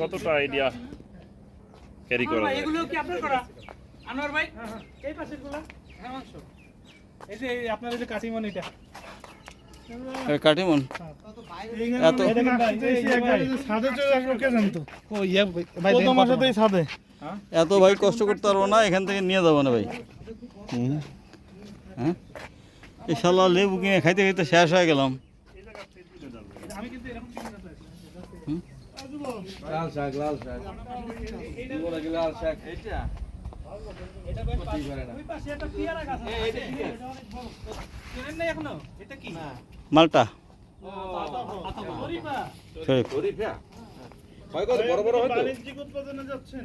কতটা idea carry করা এগুলো কি আপনার করা? আনোয়ার ভাই? এই পাশেরগুলো? হ্যাঁ এই যে আপনার যে কাটিমন এটা। কাটিমন এত ইয়া এত ভাই কষ্ট করতে পারব না এখান থেকে নিয়ে যাব না ভাই। হ্যাঁ? এই শালা লেবু কিনে খাইতে খাইতে শেষ হয়ে গেলাম। আমি কিন্তু এরকম। লাল শাক লাল শাক। কি লাল শাক? এটা বড়। হয় বাণিজ্যিক উৎপাদনে যাচ্ছেন?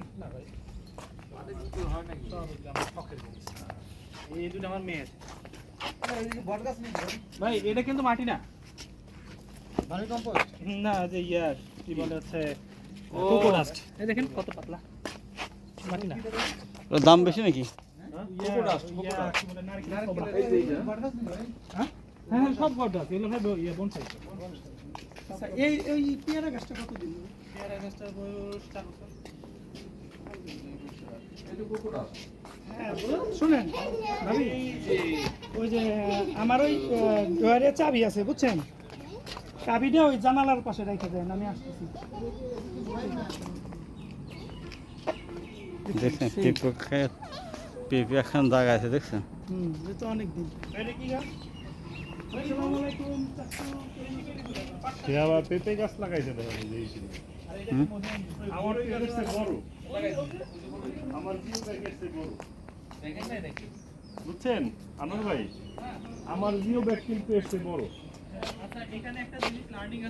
এই দুটো আমার মেয়ের। ভাই এটা কিন্তু মাটি না। না যে ইয়ার কি বলে হচ্ছে কোকোডাস্ট এই দেখেন কত পাতলা। মাটি না। দাম বেশি নাকি? হ্যাঁ হ্যাঁ সব কোকোডাস্ট এগুলো ভাই ইয়ে বনসাই আচ্ছা এই এই পেয়ারা গাছটা কত দিন পেয়ারা গাছটার বয়স চার হ্যাঁ, শুনেন। ভাবি ওই যে আমার ওই ডয়ারের চাবি আছে বুঝছেন? চাবিটা ওই জানালার পাশে রেখে দেন আমি আসতেছি। দেখছেন পেঁপে খায় পেঁপে একখান দাগ আছে দেখছেন? হুম এ তো অনেক দিন এটা কি গাছ? আসসালামু আলাইকুম চাচু সে আবার পেঁপে গাছ লাগাইছে এই আমার পেঁপে গাছটা বড়। আমার জিও বুঝছেন? আনোয়ার ভাই আমার জিও ব্যাগ কিন্তু এসছে বড়। এখানে একটা জিনিস লার্নিং আছে